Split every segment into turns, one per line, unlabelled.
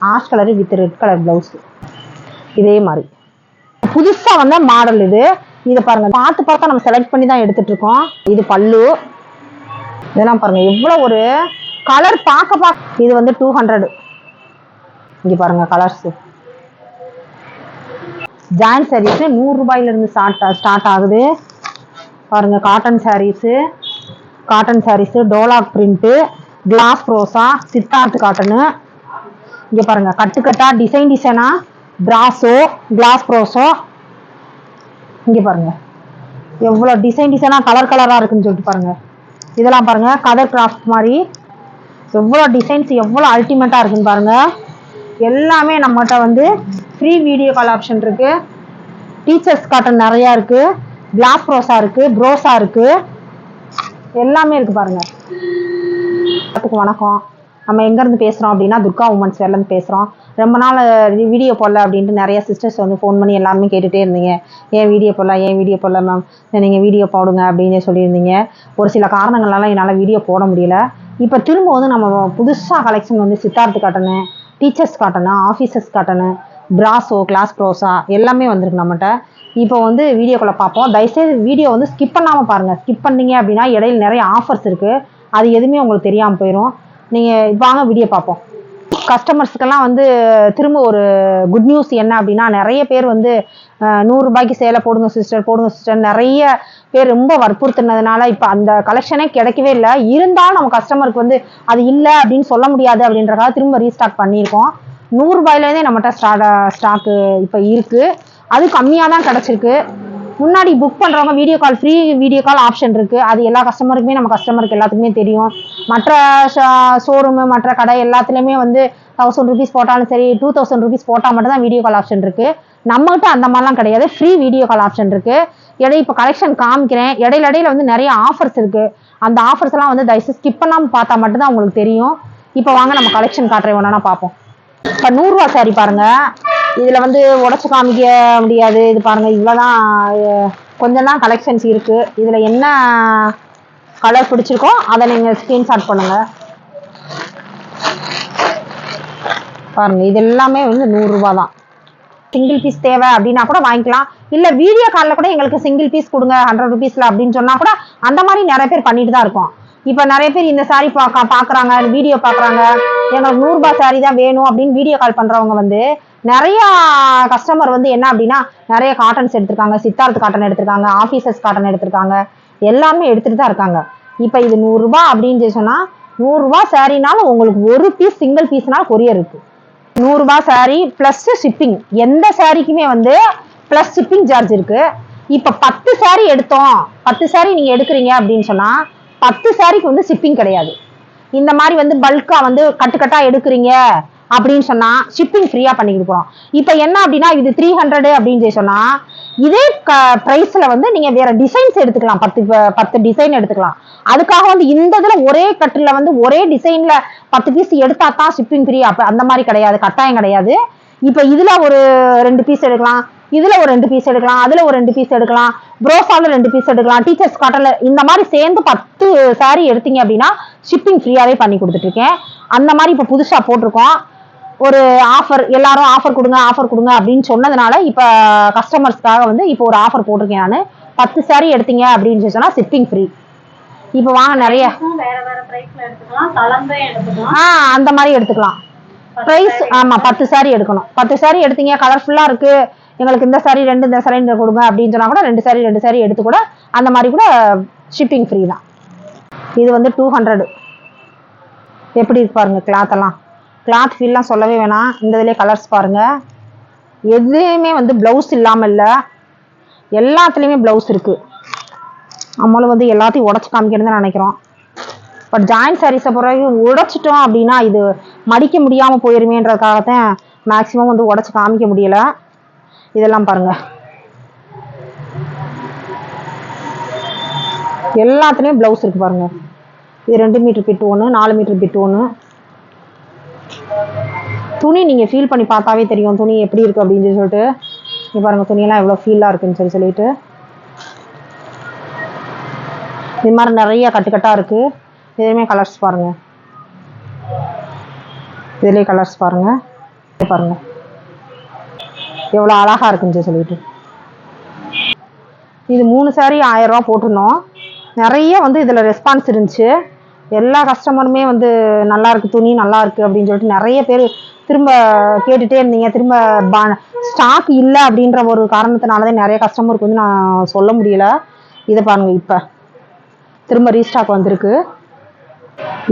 Ash colour with red colour blouse இதே மாதிரி. புதுசா வந்த மாடல் இது. இதை பாருங்க பார்த்து பார்த்தா நம்ம செலக்ட் பண்ணி தான் எடுத்துட்டு இருக்கோம் இது பல்லு. இதெல்லாம் பாருங்க எவ்வளோ ஒரு கலர் பார்க்க பார்க்க இது வந்து டூ ஹண்ட்ரட் இங்கே பாருங்க கலர்ஸ் ஜாயின் சாரீஸ் நூறு ரூபாயிலிருந்து ஸ்டார்ட் ஸ்டார்ட் ஆகுது. பாருங்க காட்டன் சாரீஸு காட்டன் சாரீஸு டோலாக் பிரிண்ட்டு கிளாஸ் ரோஸா சித்தார்த் காட்டனு இங்க பாருங்க கட்டு கட்டா டிசைன் டிசைனா பிராசோ கிளாஸ் ப்ரோசோ இங்க பாருங்க. எவ்வளோ டிசைன் டிசைனா கலர் கலரா இருக்குன்னு சொல்லிட்டு பாருங்க. இதெல்லாம் பாருங்க கதர் கிராஃப்ட் மாதிரி. எவ்வளோ டிசைன்ஸ் எவ்வளோ அல்டிமேட்டாக இருக்குன்னு பாருங்க. எல்லாமே நம்மகிட்ட வந்து ஃப்ரீ வீடியோ கால் ஆப்ஷன் இருக்கு. டீச்சர்ஸ் காட்டன் நிறையா இருக்கு. கிளாஸ் ப்ரோஸா இருக்கு ப்ரோஸா இருக்கு. எல்லாமே இருக்கு பாருங்க. வணக்கம். நம்ம எங்கேருந்து பேசுகிறோம் அப்படின்னா துர்கா உமன்ஸ் வேர்லேருந்து பேசுகிறோம் ரொம்ப நாள் வீடியோ போடல அப்படின்ட்டு நிறைய சிஸ்டர்ஸ் வந்து ஃபோன் பண்ணி எல்லாருமே கேட்டுகிட்டே இருந்தீங்க. ஏன் வீடியோ போடல? ஏன் வீடியோ போடல மேம் நீங்கள் வீடியோ போடுங்க அப்படின்னு சொல்லியிருந்தீங்க. ஒரு சில காரணங்களால என்னால் வீடியோ போட முடியல. இப்போ திரும்ப வந்து நம்ம புதுசாக கலெக்ஷன் வந்து சித்தார்த்து காட்டனு டீச்சர்ஸ் காட்டணும் ஆஃபீஸர்ஸ் காட்டனு ப்ராஸோ கிளாஸ் ப்ரோஸா எல்லாமே வந்திருக்கு நம்மகிட்ட. இப்போ வந்து வீடியோக்குள்ளே பார்ப்போம். தயவுசெய்து வீடியோ வந்து ஸ்கிப் பண்ணாமல் பாருங்கள் ஸ்கிப் பண்ணீங்க அப்படின்னா இடையில் நிறைய ஆஃபர்ஸ் இருக்குது அது எதுவுமே உங்களுக்கு தெரியாமல் போயிடும் நீங்கள் வாங்க வீடியோ பார்ப்போம். கஸ்டமர்ஸ்க்கெல்லாம் வந்து திரும்ப ஒரு குட் நியூஸ் என்ன அப்படின்னா நிறைய பேர் வந்து நூறுரூபாய்க்கு சேலை போடுங்க சிஸ்டர் போடுங்க சிஸ்டர் நிறைய பேர் ரொம்ப வற்புறுத்தினதுனால இப்போ அந்த கலெக்ஷனே கிடைக்கவே இல்லை. இருந்தாலும் நம்ம கஸ்டமருக்கு வந்து அது இல்லை அப்படின்னு சொல்ல முடியாது அப்படின்றக்காக திரும்ப ரீஸ்டாக் பண்ணியிருக்கோம். நூறுரூபாயிலேருந்தே நம்மகிட்ட ஸ்டார்ட் ஸ்டாக்கு இப்போ இருக்குது அது கம்மியாக தான் கிடச்சிருக்கு. முன்னாடி புக் பண்ணுறவங்க video call free video call option இருக்குது அது எல்லா கஸ்டமருக்குமே நம்ம கஸ்டமருக்கு எல்லாத்துக்குமே தெரியும். மற்ற ஷோரூமு மற்ற கடை எல்லாத்துலேயுமே வந்து தௌசண்ட் ருபீஸ் போட்டாலும் சரி டூ தௌசண்ட் ருபீஸ் போட்டால் மட்டும் தான் வீடியோ கால் ஆப்ஷன் இருக்குது நம்மகிட்ட அந்த மாதிரிலாம் கிடையாது. ஃப்ரீ வீடியோ கால் ஆப்ஷன் இருக்குது இடையே இப்போ கலெக்ஷன் காமிக்கிறேன். இடையில இடையில வந்து நிறைய ஆஃபர்ஸ் இருக்குது அந்த ஆஃபர்ஸ் எல்லாம் வந்து தயவுசெய்து ஸ்கிப் பண்ணாமல் பார்த்தா மட்டும்தான் உங்களுக்கு தெரியும். இப்போ வாங்க நம்ம கலெக்ஷன் காட்டுறேன் ஒன்றா பார்ப்போம். இப்போ நூறுரூவா சாரி பாருங்கள் இதில் வந்து உடச்சி காமிக்க முடியாது. இது பாருங்க இவ்வளோதான் கொஞ்சம் தான் கலெக்ஷன்ஸ் இருக்கு. இதில் என்ன கலர் பிடிச்சிருக்கோ அதை நீங்கள் ஸ்க்ரீன்ஷாட் பண்ணுங்க. பாருங்க இது எல்லாமே வந்து நூறுரூவா தான். சிங்கிள் பீஸ் தேவை அப்படின்னா கூட வாங்கிக்கலாம். இல்ல வீடியோ காலில் கூட எங்களுக்கு சிங்கிள் பீஸ் கொடுங்க ஹண்ட்ரட் ருபீஸ்ல அப்படின்னு சொன்னா கூட அந்த மாதிரி நிறைய பேர் பண்ணிட்டு தான் இருக்கோம். இப்போ நிறைய பேர் இந்த சாரி பார்க்க பார்க்குறாங்க வீடியோ பார்க்குறாங்க. எங்களுக்கு நூறுரூபா சாரி தான் வேணும் அப்படின்னு வீடியோ கால் பண்ணுறவங்க வந்து நிறைய கஸ்டமர் வந்து என்ன அப்படின்னா நிறைய காட்டன்ஸ் எடுத்திருக்காங்க. சித்தார்த் காட்டன் எடுத்திருக்காங்க ஆஃபீஸர்ஸ் காட்டன் எடுத்திருக்காங்க. எல்லாமே எடுத்துட்டு தான் இருக்காங்க. இப்போ இது நூறுரூபா அப்படின்னு சொல்லி சொன்னா நூறுரூபா சாரினாலும் உங்களுக்கு ஒரு பீஸ் சிங்கிள் பீஸ்னால் கொரியர் இருக்குது நூறுரூபா saree ப்ளஸ் ஷிப்பிங் எந்த சாரிக்குமே வந்து ப்ளஸ் ஷிப்பிங் சார்ஜ் இருக்குது இப்போ பத்து saree எடுத்தோம். பத்து சேரீ நீங்கள் எடுக்கிறீங்க அப்படின்னு சொன்னால் பத்து சாரிக்கு வந்து ஷிப்பிங் கிடையாது. இந்த மாதிரி வந்து பல்காக வந்து கட்டுக்கட்டாக எடுக்கிறீங்க. அப்படின்னு சொன்னா ஷிப்பிங் ஃப்ரீயா பண்ணி கொடுக்குறோம் இப்போ என்ன அப்படின்னா இது த்ரீ ஹண்ட்ரடு அப்படின்னு சொல்லி சொன்னா இதே ப்ரைஸ்ல வந்து நீங்க வேற டிசைன்ஸ் எடுத்துக்கலாம். பத்து ப- பத்து டிசைன் எடுத்துக்கலாம். அதுக்காக வந்து இந்த இதுல ஒரே கட்டுல வந்து ஒரே டிசைன்ல பத்து பீஸ் எடுத்தா தான் ஷிப்பிங் ஃப்ரீ அப்ப அந்த மாதிரி கிடையாது கட்டாயம் கிடையாது. இப்போ இதுல ஒரு ரெண்டு பீஸ் எடுக்கலாம் இதுல ஒரு ரெண்டு பீஸ் எடுக்கலாம் அதுல ஒரு ரெண்டு பீஸ் எடுக்கலாம் ப்ரோஃபால ரெண்டு பீஸ் எடுக்கலாம் டீச்சர்ஸ் காட்டன்ல இந்த மாதிரி சேர்ந்து பத்து சாரீ எடுத்தீங்க அப்படின்னா ஷிப்பிங் ஃப்ரீயாவே பண்ணி கொடுத்துட்டு இருக்கேன். அந்த மாதிரி இப்போ புதுசா போட்டிருக்கோம். ஒரு ஆஃபர் எல்லாரும் ஆஃபர் கொடுங்க ஆஃபர் கொடுங்க அப்படின்னு சொன்னதுனால இப்போ கஸ்டமர்ஸ்க்காக வந்து இப்போ ஒரு ஆஃபர் போட்டிருக்கேன் நான். பத்து saree எடுத்தீங்க அப்படின்னு சொன்னா ஷிப்பிங் ஃப்ரீ இப்போ வாங்க நிறைய. ஆ அந்த மாதிரி எடுத்துக்கலாம். ப்ரைஸ் ஆமா பத்து saree எடுக்கணும். பத்து saree எடுத்தீங்க கலர்ஃபுல்லா இருக்கு. எங்களுக்கு இந்த saree ரெண்டு இந்த ரெண்டு கொடுங்க அப்படின்னு சொன்னா கூட ரெண்டு saree ரெண்டு saree எடுத்து கூட அந்த மாதிரி கூட ஷிப்பிங் ஃப்ரீ தான். இது வந்து டூ ஹண்ட்ரட் எப்படி இருக்கு பாருங்க கிளாத் எல்லாம். கிளாத் ஃபீல்லாம் சொல்லவே வேணாம். இந்த இதிலே கலர்ஸ் பாருங்கள் எதுவுமே வந்து ப்ளவுஸ் இல்லாமல் இல்லை. எல்லாத்துலேயுமே ப்ளவுஸ் இருக்குது நம்மளும் வந்து எல்லாத்தையும் உடச்சி காமிக்கணும்னு தான் நினைக்கிறோம் பட் ஜாயின்ட் சாரீஸை பிறகு உடைச்சிட்டோம் அப்படின்னா இது மடிக்க முடியாமல் போயிருமேன்றதுக்காகத்தான் மேக்ஸிமம் வந்து உடச்சி காமிக்க முடியல. இதெல்லாம் பாருங்கள் எல்லாத்துலேயும் ப்ளவுஸ் இருக்குது பாருங்கள் இது ரெண்டு மீட்ரு பிட்டு ஒன்று நாலு மீட்ரு பிட்டு ஒன்று துணி நீங்கள் ஃபீல் பண்ணி பார்த்தாவே தெரியும். துணி எப்படி இருக்குது அப்படின்னு சொல்லி சொல்லிட்டு. இங்க பாருங்கள் துணியெல்லாம் எவ்வளோ ஃபீலாக இருக்குன்னு சொல்லி சொல்லிட்டு. இது மாதிரி நிறைய கட்டுக்கட்டாக இருக்குது இதுலேயுமே கலர்ஸ் பாருங்கள் இதுலேயே கலர்ஸ் பாருங்கள் பாருங்கள் எவ்வளோ அழகாக இருக்குன்னு சொல்லிட்டு. இது மூணு சாரி ஆயிரம் ரூபா போட்டிருந்தோம். நிறைய வந்து இதில் ரெஸ்பான்ஸ் இருந்துச்சு. எல்லா கஸ்டமருமே வந்து நல்லா இருக்கு துணி நல்லா இருக்கு அப்படின்னு சொல்லிட்டு நிறைய பேர் திரும்ப கேட்டுட்டே இருந்தீங்க. திரும்ப ஸ்டாக் இல்லை அப்படின்ற ஒரு காரணத்தினால தான் நிறைய கஸ்டமருக்கு வந்து நான் சொல்ல முடியல. இதை பாருங்க இப்போ. திரும்ப ரீஸ்டாக் வந்திருக்கு.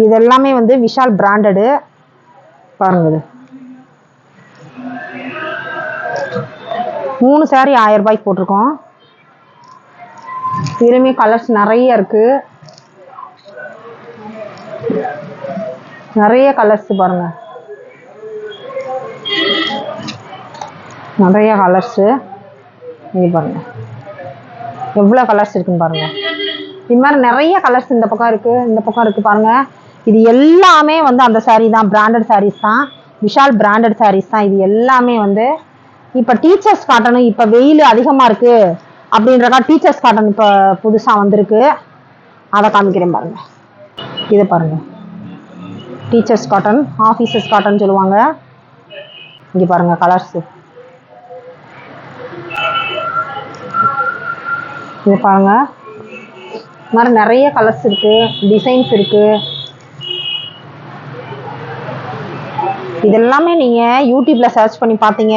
இதெல்லாமே வந்து விஷால் பிராண்டடு பாருங்க இது. மூணு சாரி ஆயிரம் ரூபாய்க்கு போட்டிருக்கோம். இதுலேயுமே கலர்ஸ் நிறைய இருக்குது நிறைய கலர்ஸ் பாருங்க. நிறைய கலர்ஸ் இது பாருங்க. எவ்வளோ கலர்ஸ் இருக்குன்னு பாருங்க. இது மாதிரி நிறைய கலர்ஸ் இந்த பக்கம் இருக்கு இந்த பக்கம் இருக்கு பாருங்க. இது எல்லாமே வந்து அந்த சாரீ தான் பிராண்டட் சாரீஸ் தான். விஷால் பிராண்டட் சாரீஸ் தான். இது எல்லாமே வந்து இப்போ டீச்சர்ஸ் காட்டணும் இப்போ வெயில் அதிகமாக இருக்குது அப்படின்றக்கா டீச்சர்ஸ் காட்டன் இப்போ புதுசாக வந்திருக்கு. அதை காமிக்கிறேன் பாருங்கள் இதை பாருங்கள் டீச்சர்ஸ் காட்டன் ஆஃபீஸர்ஸ் காட்டன் சொல்லுவாங்க. இங்கே பாருங்க கலர்ஸு இது பாருங்க. இது மாதிரி நிறைய கலர்ஸ் இருக்குது டிசைன்ஸ் இருக்கு. இதெல்லாமே நீங்கள் யூடியூப்பில் சர்ச் பண்ணி பார்த்தீங்க.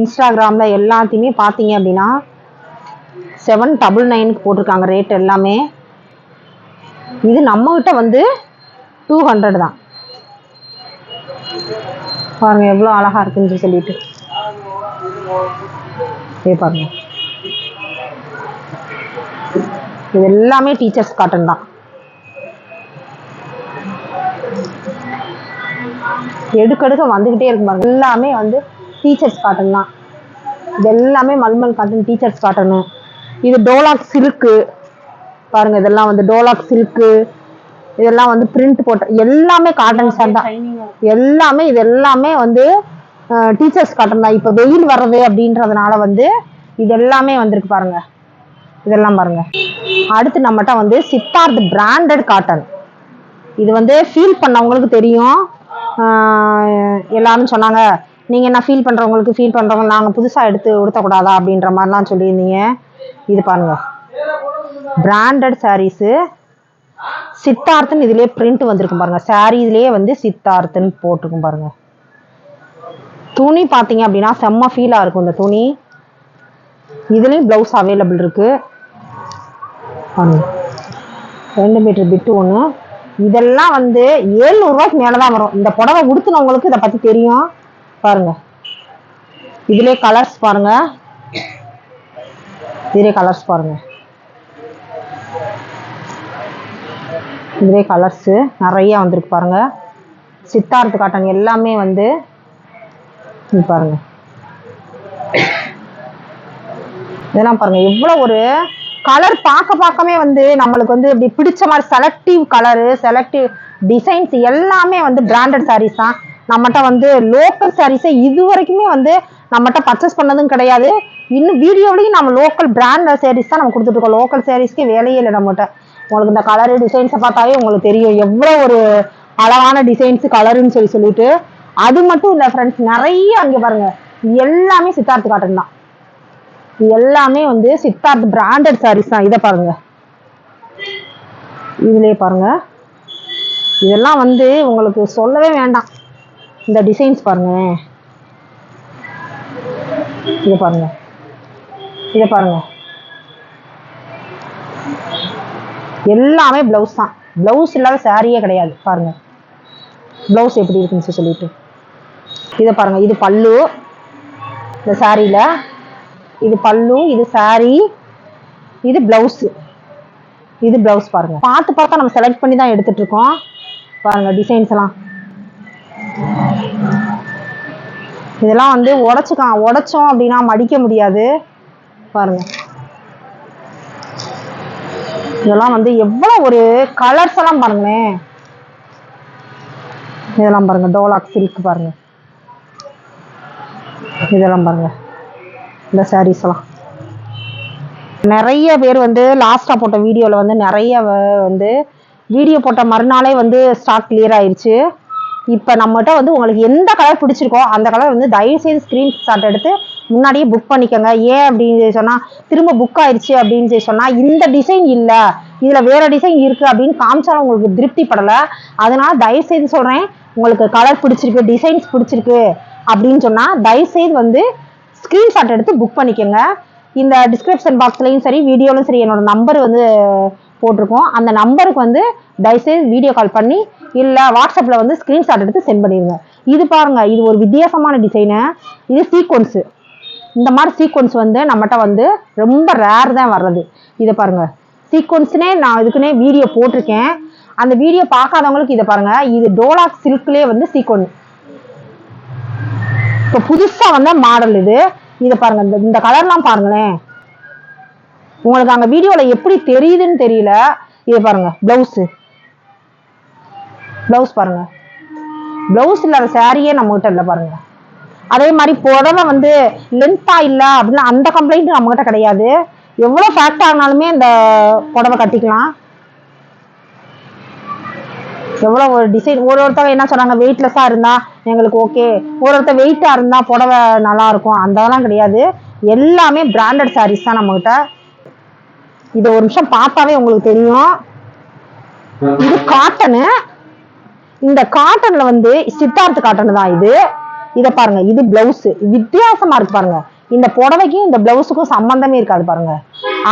இன்ஸ்டாகிராமில் எல்லாத்தையுமே பார்த்தீங்க அப்படின்னா செவன் டபுள் நைனுக்கு போட்டிருக்காங்க ரேட் எல்லாமே. இது நம்ம கிட்ட வந்து டூ ஹண்ட்ரட் தான். பாருங்க எவ்வளோ அழகா இருக்குன்னு சொல்லிட்டு. இது பாருங்க. இது எல்லாமே டீச்சர்ஸ் காட்டன் தான். எடுக்கடுக்க வந்துக்கிட்டே இருக்கு பாருங்க. எல்லாமே வந்து டீச்சர்ஸ் காட்டன் தான். இது எல்லாமே மல்மல் காட்டன் டீச்சர்ஸ் காட்டனு இது டோலாக் சில்க்கு பாருங்க இதெல்லாம் வந்து டோலாக் சில்க்கு இதெல்லாம் வந்து பிரிண்ட் போட்ட எல்லாமே காட்டன் சார் தான் எல்லாமே இது எல்லாமே வந்து டீச்சர்ஸ் காட்டன் தான். இப்போ வெயில் வர்றது அப்படின்றதுனால வந்து இது எல்லாமே வந்திருக்கு பாருங்க. இதெல்லாம் பாருங்க. அடுத்து நம்மகிட்ட வந்து சித்தார்த் பிராண்டட் காட்டன் இது வந்து ஃபீல் பண்ணவங்களுக்கு தெரியும். எல்லாரும் சொன்னாங்க நீங்க என்ன ஃபீல் பண்றவங்களுக்கு ஃபீல் பண்றவங்க நாங்க புதுசா எடுத்து உடுத்தக்கூடாதா? அப்படின்ற மாதிரிலாம் சொல்லியிருந்தீங்க. இது பாருங்க. பிராண்டட் சாரீஸு சித்தார்த்துன்னு இதுலேயே பிரிண்ட் வந்திருக்கும் பாருங்க. சாரீ இதுலேயே வந்து சித்தார்த்துன்னு போட்டிருக்கும் பாருங்க. துணி பார்த்தீங்க அப்படின்னா செம்ம ஃபீலாக இருக்கும் இந்த துணி. இதுலேயும் ப்ளவுஸ் அவைலபிள் இருக்கு. ரெண்டு மீட்டர் பிட்டு ஒன்று இதெல்லாம் வந்து ஏழ்நூறுவாய்க்கு மேலே தான் வரும். இந்த புடவை உடுத்துனவங்களுக்கு இதை பற்றி தெரியும். பாருங்க. இதுலேயே கலர்ஸ் பாருங்க. இதுலேயே கலர்ஸ் பாருங்கள் இதுவே கலர்ஸு நிறையா வந்திருக்கு பாருங்க. சித்தார்த்து காட்டன் எல்லாமே வந்து பாருங்க. இதெல்லாம் பாருங்க. எவ்வளோ ஒரு கலர் பார்க்க பார்க்கமே வந்து நம்மளுக்கு வந்து இப்படி பிடிச்ச மாதிரி செலக்டிவ் கலரு செலக்டிவ் டிசைன்ஸ் எல்லாமே வந்து பிராண்டட் சாரீஸ் தான். நம்மகிட்ட வந்து லோக்கல் சாரீஸை இது வரைக்குமே வந்து நம்மகிட்ட பர்ச்சேஸ் பண்ணதும் கிடையாது. இன்னும் வீடியோவிலையும் நம்ம லோக்கல் பிராண்டட் சாரீஸ் தான் நம்ம கொடுத்துட்ருக்கோம் லோக்கல் சாரீஸ்க்கு வேலையே இல்லை நம்மகிட்ட. உங்களுக்கு இந்த கலரு டிசைன்ஸை பார்த்தாவே உங்களுக்கு தெரியும். எவ்வளோ ஒரு அழகான டிசைன்ஸ் கலருன்னு சொல்லி சொல்லிட்டு. அது மட்டும் இல்லை ஃப்ரெண்ட்ஸ் நிறைய அங்கே பாருங்க. எல்லாமே சித்தார்த்து காட்டன் தான். எல்லாமே வந்து சித்தார்த் பிராண்டட் சாரீஸ் தான். இதை பாருங்க. இதுலயே பாருங்க. இதெல்லாம் வந்து உங்களுக்கு சொல்லவே வேண்டாம். இந்த டிசைன்ஸ் பாருங்க இதை பாருங்க. இதை பாருங்க. எல்லாமே பிளவுஸ் தான். பிளவுஸ் இல்லாத சாரியே கிடையாது. பாருங்க. பிளவுஸ் எப்படி இருக்குன்னு சொல்லிட்டு. இதை பாருங்க. இது பல்லு. இந்த சாரியில இது பல்லு இது சாரி இது பிளவுஸ் இது பிளவுஸ் பாருங்க. பார்த்து பார்த்தா நம்ம செலக்ட் பண்ணி தான் எடுத்துட்டு இருக்கோம். பாருங்க டிசைன்ஸ் எல்லாம். இதெல்லாம் வந்து உடச்சுக்கலாம். உடச்சோம் அப்படின்னா மடிக்க முடியாது. பாருங்க. இதெல்லாம் வந்து எவ்வளோ ஒரு கலர்ஸ் எல்லாம் பாருங்களேன் இதெல்லாம் பாருங்க டோலாக் சில்க் பாருங்க. இதெல்லாம் பாருங்க இந்த சாரீஸ் எல்லாம். நிறைய பேர் வந்து லாஸ்ட்டாக போட்ட வீடியோவில் வந்து நிறைய வந்து வீடியோ போட்ட மறுநாளே வந்து ஸ்டாக் கிளியர் ஆயிடுச்சு இப்போ நம்மகிட்ட வந்து உங்களுக்கு எந்த கலர் பிடிச்சிருக்கோ அந்த கலர் வந்து தயவுசெய்து ஸ்க்ரீன்ஷாட் எடுத்து முன்னாடியே புக் பண்ணிக்கோங்க. ஏன் அப்படின்னு சொன்னால் திரும்ப புக் ஆயிடுச்சு அப்படின்னு சொல்லி சொன்னால் இந்த டிசைன் இல்லை. இதில் வேற டிசைன் இருக்குது அப்படின்னு காமிச்சாலும் உங்களுக்கு திருப்தி படலை. அதனால தயவு செய்து சொல்கிறேன் உங்களுக்கு கலர் பிடிச்சிருக்கு டிசைன்ஸ் பிடிச்சிருக்கு அப்படின்னு சொன்னால் தயவு செய்து வந்து ஸ்க்ரீன்ஷாட் எடுத்து புக் பண்ணிக்கோங்க. இந்த டிஸ்கிரிப்ஷன் பாக்ஸ்லையும் சரி வீடியோலையும் சரி என்னோட நம்பர் வந்து போட்டிருக்கோம். அந்த நம்பருக்கு வந்து தயவுசெய்து வீடியோ கால் பண்ணி இல்லை வாட்ஸ்அப்பில் வந்து ஸ்க்ரீன்ஷாட் எடுத்து சென்ட் பண்ணிடுங்க. இது பாருங்கள் இது ஒரு வித்தியாசமான டிசைனு இது சீக்வன்ஸு இந்த மாதிரி சீக்வன்ஸ் வந்து நம்மகிட்ட வந்து ரொம்ப ரேர் தான் வர்றது. இதை பாருங்கள் சீக்வன்ஸ்னே நான் இதுக்குன்னே வீடியோ போட்டிருக்கேன். அந்த வீடியோ பார்க்காதவங்களுக்கு இதை பாருங்கள் இது டோலாக் சில்க்லேயே வந்து சீக்வன் இப்போ புதுசாக வந்த மாடல் இது. இதை பாருங்கள் இந்த இந்த கலர்லாம் பாருங்களேன். உங்களுக்கு அங்கே வீடியோவில் எப்படி தெரியுதுன்னு தெரியல. இதை பாருங்கள் ப்ளவுஸு ப்ளவுஸ் பாருங்கள் ப்ளவுஸ் இல்லாத சாரியே நம்மகிட்ட இல்லை பாருங்கள் அதே மாதிரி புடவை வந்து லென்த்தா இல்லை அப்படின்னு அந்த கம்ப்ளைண்ட் நம்மகிட்ட கிடையாது. எவ்வளோ ஃபேக்ட் ஆனாலுமே இந்த புடவை கட்டிக்கலாம். எவ்வளோ ஒரு டிசைன் ஒரு ஒருத்தவங்க என்ன சொன்னாங்க வெயிட்லெஸ்ஸாக இருந்தா எங்களுக்கு ஓகே ஒரு ஒருத்தர் வெயிட்டாக இருந்தா புடவை நல்லா இருக்கும். அதெல்லாம் கிடையாது. எல்லாமே பிராண்டட் சாரீஸ் தான் நம்மகிட்ட. இது ஒரு நிமிஷம் பார்த்தாவே உங்களுக்கு தெரியும். இது காட்டனு இந்த காட்டன்ல வந்து சித்தார்த் காட்டன் தான் இது. இத பாருங்க இது பிளவுஸ் வித்தியாசமா இருக்கு பாருங்க. இந்த புடவைக்கும் இந்த பிளவுஸுக்கும் சம்பந்தமே இருக்காது பாருங்க.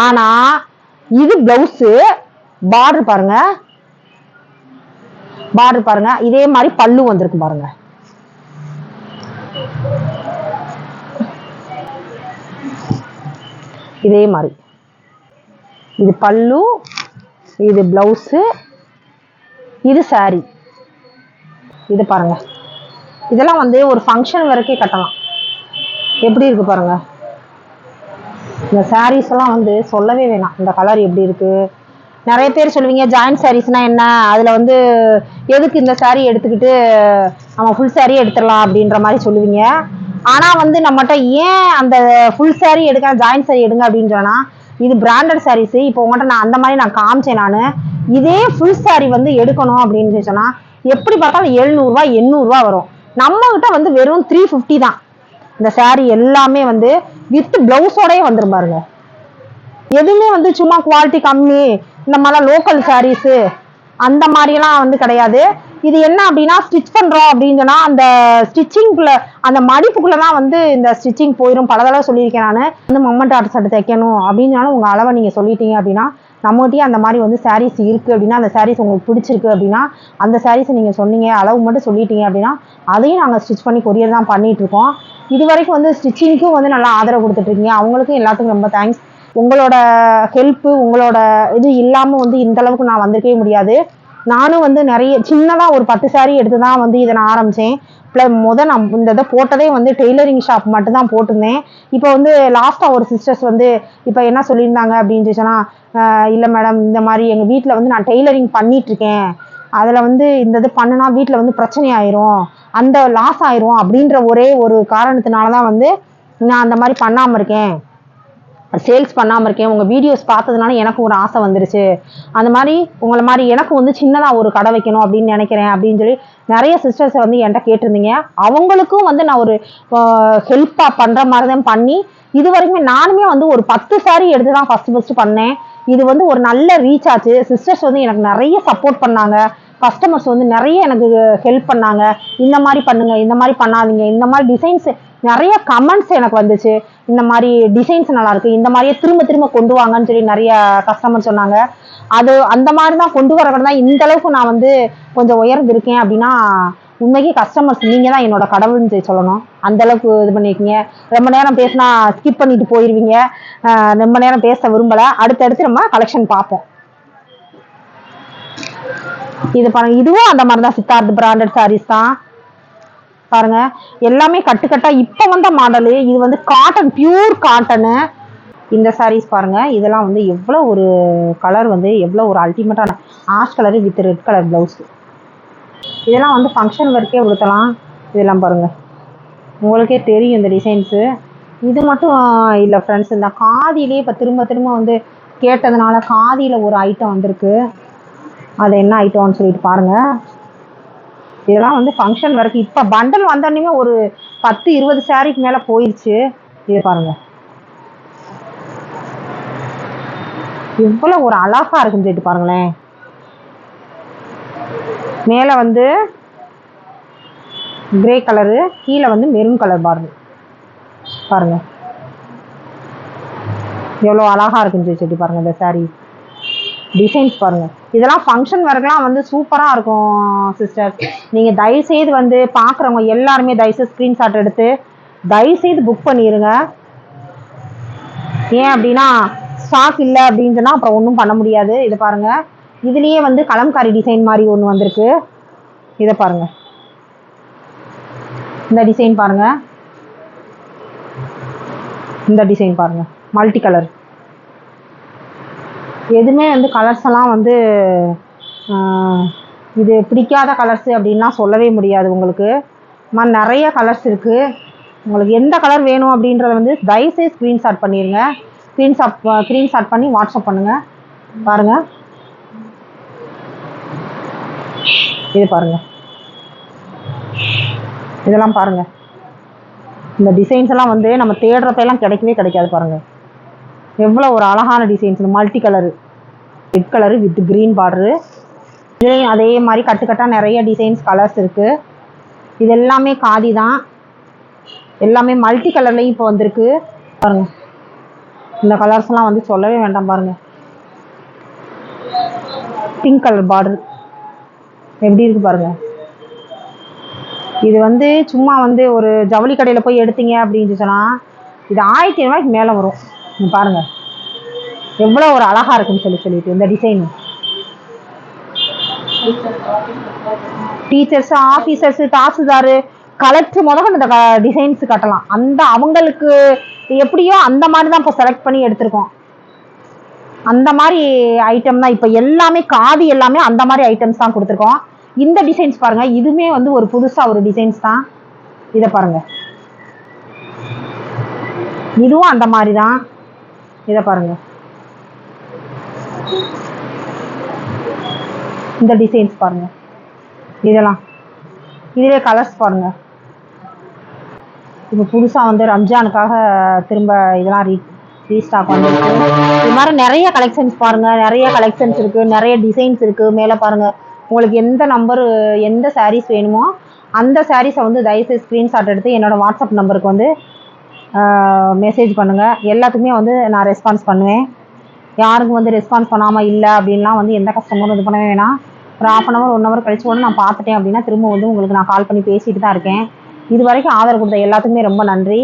ஆனா இது பிளவுஸ் பார்டர் பாருங்க. பார்டர் பாருங்க. இதே மாதிரி பல்லு வந்திருக்கு பாருங்க. இதே மாதிரி. இது பல்லு இது பிளவுஸு இது சாரி இது பாருங்க. இதெல்லாம் வந்து ஒரு ஃபங்க்ஷன் வரைக்கும் கட்டலாம். எப்படி இருக்கு பாருங்க. இந்த சாரீஸ் எல்லாம் வந்து சொல்லவே வேணாம். இந்த கலர் எப்படி இருக்கு? நிறைய பேர் சொல்லுவீங்க ஜாயிண்ட் சாரீஸ்னா என்ன? அதில் வந்து எதுக்கு இந்த saree எடுத்துக்கிட்டு நம்ம ஃபுல் saree எடுத்துடலாம் அப்படின்ற மாதிரி சொல்லுவீங்க. ஆனால் வந்து நம்மகிட்ட ஏன் அந்த ஃபுல் saree எடுக்க ஜாயிண்ட் saree எடுங்க அப்படின்னு இது பிராண்டட் சாரீஸ் இப்போ உங்கள்கிட்ட நான் அந்த மாதிரி நான் காமிச்சேன் நான். இதே ஃபுல் saree வந்து எடுக்கணும் அப்படின்னு சொன்னா எப்படி பார்த்தாலும் எழுநூறுவா எண்ணூறுவா வரும். நம்மகிட்ட வந்து வெறும் த்ரீ ஃபிஃப்டி தான். இந்த சாரீ எல்லாமே வந்து வித் பிளவுஸோடயே வந்துடும் பாருங்க. எதுவுமே வந்து சும்மா குவாலிட்டி கம்மி. இந்த மாதிரிலாம் லோக்கல் சாரீஸு அந்த மாதிரிலாம் வந்து கிடையாது. இது என்ன அப்படின்னா ஸ்டிச் பண்ணுறோம் அப்படின்னு சொன்னால் அந்த ஸ்டிச்சிங்குள்ள அந்த மடிப்புக்குள்ளே தான் வந்து இந்த ஸ்டிச்சிங் போயிடும் பல தடவை சொல்லியிருக்கேன் நான். வந்து மொமெண்ட் ஆர்ட் சட்டை தைக்கணும் அப்படின்னு சொன்னாலும் உங்கள் அளவை நீங்கள் சொல்லிட்டீங்க அப்படின்னா நம்மகிட்டயே அந்த மாதிரி வந்து சாரீஸ் இருக்குது அப்படின்னா அந்த சாரீஸ் உங்களுக்கு பிடிச்சிருக்கு அப்படின்னா அந்த சாரீஸை நீங்கள் சொன்னீங்க அளவு மட்டும் சொல்லிட்டீங்க அப்படின்னா அதையும் நாங்கள் ஸ்டிச் பண்ணி கொரியர் தான் பண்ணிகிட்ருக்கோம் இது வரைக்கும் வந்து ஸ்டிச்சிங்க்கும் வந்து நல்லா ஆதரவு கொடுத்துட்ருக்கீங்க அவங்களுக்கும் எல்லாத்துக்கும் ரொம்ப தேங்க்ஸ் உங்களோட ஹெல்ப்பு உங்களோட இது இல்லாமல் வந்து இந்த அளவுக்கு நான் வந்திருக்கவே முடியாது. நானும் வந்து நிறைய சின்னதாக ஒரு பத்து saree எடுத்து தான் வந்து இதை நான் ஆரம்பித்தேன் ப்ளஸ் முத நான் இந்த இதை போட்டதே வந்து டெய்லரிங் ஷாப் மட்டும் தான் போட்டிருந்தேன். இப்போ வந்து லாஸ்ட்டாக ஒரு சிஸ்டர்ஸ் வந்து இப்போ என்ன சொல்லியிருந்தாங்க அப்படின்னு சொன்னால் இல்லை மேடம் இந்த மாதிரி எங்கள் வீட்டில் வந்து நான் டெய்லரிங் பண்ணிகிட்ருக்கேன் அதில் வந்து இந்த இது பண்ணுனா வீட்டில் வந்து பிரச்சனை ஆயிரும் அந்த லாஸ் ஆயிரும். அப்படின்ற ஒரே ஒரு காரணத்தினால தான் வந்து நான் அந்த மாதிரி பண்ணாமல் இருக்கேன். சேல்ஸ் பண்ணாமல் இருக்கேன் உங்கள் வீடியோஸ் பார்த்ததுனால எனக்கு ஒரு ஆசை வந்துருச்சு. அந்த மாதிரி உங்களை மாதிரி எனக்கு வந்து சின்னதாக ஒரு கடை வைக்கணும் அப்படின்னு நினைக்கிறேன் அப்படின்னு சொல்லி நிறைய சிஸ்டர்ஸை வந்து என்கிட்ட கேட்டிருந்தீங்க. அவங்களுக்கும் வந்து நான் ஒரு ஹெல்ப்பாக பண்ணுற மாதிரி தான் பண்ணி இது வரைக்குமே நானுமே வந்து ஒரு பத்து சாரி எடுத்து தான் ஃபஸ்ட்டு ஃபஸ்ட்டு பண்ணேன். இது வந்து ஒரு நல்ல ரீச் ஆச்சு. சிஸ்டர்ஸ் வந்து எனக்கு நிறைய சப்போர்ட் பண்ணாங்க. கஸ்டமர்ஸ் வந்து நிறைய எனக்கு ஹெல்ப் பண்ணாங்க. இந்த மாதிரி பண்ணுங்க இந்த மாதிரி பண்ணாதீங்க இந்த மாதிரி டிசைன்ஸ் நிறைய கமெண்ட்ஸ் எனக்கு வந்துச்சு. இந்த மாதிரி டிசைன்ஸ் நல்லா இருக்கு. இந்த மாதிரியே திரும்ப திரும்ப கொண்டு வாங்கன்னு சொல்லி நிறைய கஸ்டமர் சொன்னாங்க. அது அந்த மாதிரி தான் கொண்டு வரவங்க தான் இந்த அளவுக்கு நான் வந்து கொஞ்சம் உயர்ந்திருக்கேன் அப்படின்னா உண்மைக்கு கஸ்டமர்ஸ் நீங்க தான் என்னோட கடவுள்னு சொல்லி சொல்லணும். அந்த அளவுக்கு இது பண்ணிருக்கீங்க. ரொம்ப நேரம் பேசினா ஸ்கிப் பண்ணிட்டு போயிருவீங்க. ரொம்ப நேரம் பேச விரும்பல. அடுத்தடுத்து நம்ம கலெக்ஷன் பார்ப்போம். இது பாருங்க இதுவும் அந்த மாதிரி தான் சித்தார்த் பிராண்டட் சாரீஸ் தான். பாருங்க. எல்லாமே கட்டுக்கட்டா இப்போ வந்த மாடலு இது வந்து காட்டன் பியூர் காட்டனு இந்த சாரீஸ் பாருங்க. இதெல்லாம் வந்து எவ்வளோ ஒரு கலர் வந்து எவ்வளோ ஒரு அல்டிமேட்டான ash colour with red colour blouse இதெல்லாம் வந்து ஃபங்க்ஷன் வரைக்கே உடுத்தலாம். இதெல்லாம் பாருங்க. உங்களுக்கே தெரியும் இந்த டிசைன்ஸு இது மட்டும் இல்லை ஃப்ரெண்ட்ஸ் இந்த காதிலே இப்போ திரும்ப திரும்ப வந்து கேட்டதுனால காதியில் ஒரு ஐட்டம் வந்திருக்கு. அது என்ன ஐட்டம்னு சொல்லிட்டு பாருங்கள் இதெல்லாம் வந்து ஃபங்க்ஷன் வரைக்கும் இப்போ பண்டல் வந்தோடனே ஒரு பத்து இருபது சாரிக்கு மேலே போயிடுச்சு இது பாருங்க. இவ்வளோ ஒரு அழகா இருக்குன்னு சொல்லிட்டு பாருங்களேன். மேலே வந்து கிரே கலரு கீழே வந்து மெரூன் கலர் பாருங்க பாருங்க. எவ்வளோ அழகா இருக்குன்னு சொல்லிட்டு பாருங்க இந்த saree டிசைன்ஸ் பாருங்க. இதெல்லாம் ஃபங்க்ஷன் வரைக்கும்லாம் வந்து சூப்பராக இருக்கும் சிஸ்டர் நீங்கள் தயவுசெய்து வந்து பார்க்குறவங்க எல்லாருமே தயவுசெய்து ஸ்க்ரீன்ஷாட் எடுத்து தயவுசெய்து புக் பண்ணிடுங்க ஏன் அப்படின்னா ஸ்டாக் இல்லை அப்படின்னு சொன்னால் அப்புறம் ஒன்றும் பண்ண முடியாது. இதை பாருங்கள் இதுலேயே வந்து கலம்காரி டிசைன் மாதிரி ஒன்று வந்திருக்கு. இதை பாருங்கள் இந்த டிசைன் பாருங்கள் இந்த டிசைன் பாருங்கள் மல்டி கலர் எதுவுமே வந்து கலர்ஸ் எல்லாம் வந்து இது பிடிக்காத கலர்ஸ் அப்படின்லாம் சொல்லவே முடியாது உங்களுக்கு. மாதிரி நிறைய கலர்ஸ் இருக்குது உங்களுக்கு எந்த கலர் வேணும் அப்படின்றத வந்து தயவுசெய்து ஸ்க்ரீன்ஷாட் பண்ணிடுங்க ஸ்க்ரீன்ஷாட் ஸ்க்ரீன்ஷாட் பண்ணி வாட்ஸ்அப் பண்ணுங்கள் பாருங்கள் இது பாருங்கள் இதெல்லாம் பாருங்கள் இந்த டிசைன்ஸ் எல்லாம் வந்து நம்ம தேடுறப்ப எல்லாம் கிடைக்கவே கிடைக்காது பாருங்கள் எவ்வளோ ஒரு அழகான designs multi colour red colour with green border இதுலேயும் அதே மாதிரி கட்டு கட்டாக நிறைய டிசைன்ஸ் கலர்ஸ் இருக்குது இது எல்லாமே காதி தான். எல்லாமே மல்டி கலர்லேயும் இப்போ வந்திருக்கு. பாருங்க. இந்த கலர்ஸ்லாம் வந்து சொல்லவே வேண்டாம் பாருங்க. பிங்க் கலர் பார்டர் எப்படி இருக்கு பாருங்க. இது வந்து சும்மா வந்து ஒரு ஜவுளி கடையில் போய் எடுத்தீங்க அப்படின்னு சொன்னால் இது ஆயிரத்தி ஐநூறுவாய்க்கு மேலே வரும். பாருங்க. எவ்வளோ ஒரு அழகா இருக்குன்னு சொல்லி சொல்லிட்டு இந்த design teachers officers tahsildar collector முதல்ல இந்த டிசைன்ஸ் கட்டலாம். அந்த அவங்களுக்கு எப்படியோ அந்த மாதிரி தான் இப்போ செலக்ட் பண்ணி எடுத்திருக்கோம். அந்த மாதிரி ஐட்டம் தான் இப்போ எல்லாமே காதி எல்லாமே அந்த மாதிரி ஐட்டம்ஸ் தான் கொடுத்துருக்கோம். இந்த டிசைன்ஸ் பாருங்க இதுவுமே வந்து ஒரு புதுசா ஒரு டிசைன்ஸ் தான். இதை பாருங்க. இதுவும் அந்த மாதிரி தான். இதை பாருங்க. இந்த டிசைன்ஸ் பாருங்க. இதெல்லாம். இதுவே கலர்ஸ் பாருங்க. இப்போ புதுசாக வந்து ரம்ஜானுக்காக திரும்ப இதெல்லாம் ரீ ரீஸ்டாக் பண்ணிருக்கு இது மாதிரி நிறைய கலெக்ஷன்ஸ் பாருங்க. நிறைய கலெக்ஷன்ஸ் இருக்கு. நிறைய டிசைன்ஸ் இருக்கு. மேலே பாருங்க. உங்களுக்கு எந்த நம்பரு எந்த சாரீஸ் வேணுமோ அந்த சாரீஸை வந்து தயவுசெய்து ஸ்க்ரீன்ஷாட் எடுத்து என்னோட வாட்ஸ்அப் நம்பருக்கு வந்து மெசேஜ் பண்ணுங்கள் எல்லாத்துக்குமே வந்து நான் ரெஸ்பான்ஸ் பண்ணுவேன். யாருக்கும் வந்து ரெஸ்பான்ஸ் பண்ணாமல் இல்லை அப்படின்லாம் வந்து எந்த கஸ்டமரும் இது பண்ணவே வேணாம். ஒரு half an hour one hour கழிச்சு கூட நான் பார்த்துட்டேன் அப்படின்னா திரும்ப வந்து உங்களுக்கு நான் கால் பண்ணி பேசிட்டு தான் இருக்கேன். இது வரைக்கும் ஆதரவு கொடுத்த எல்லாத்துக்குமே ரொம்ப நன்றி.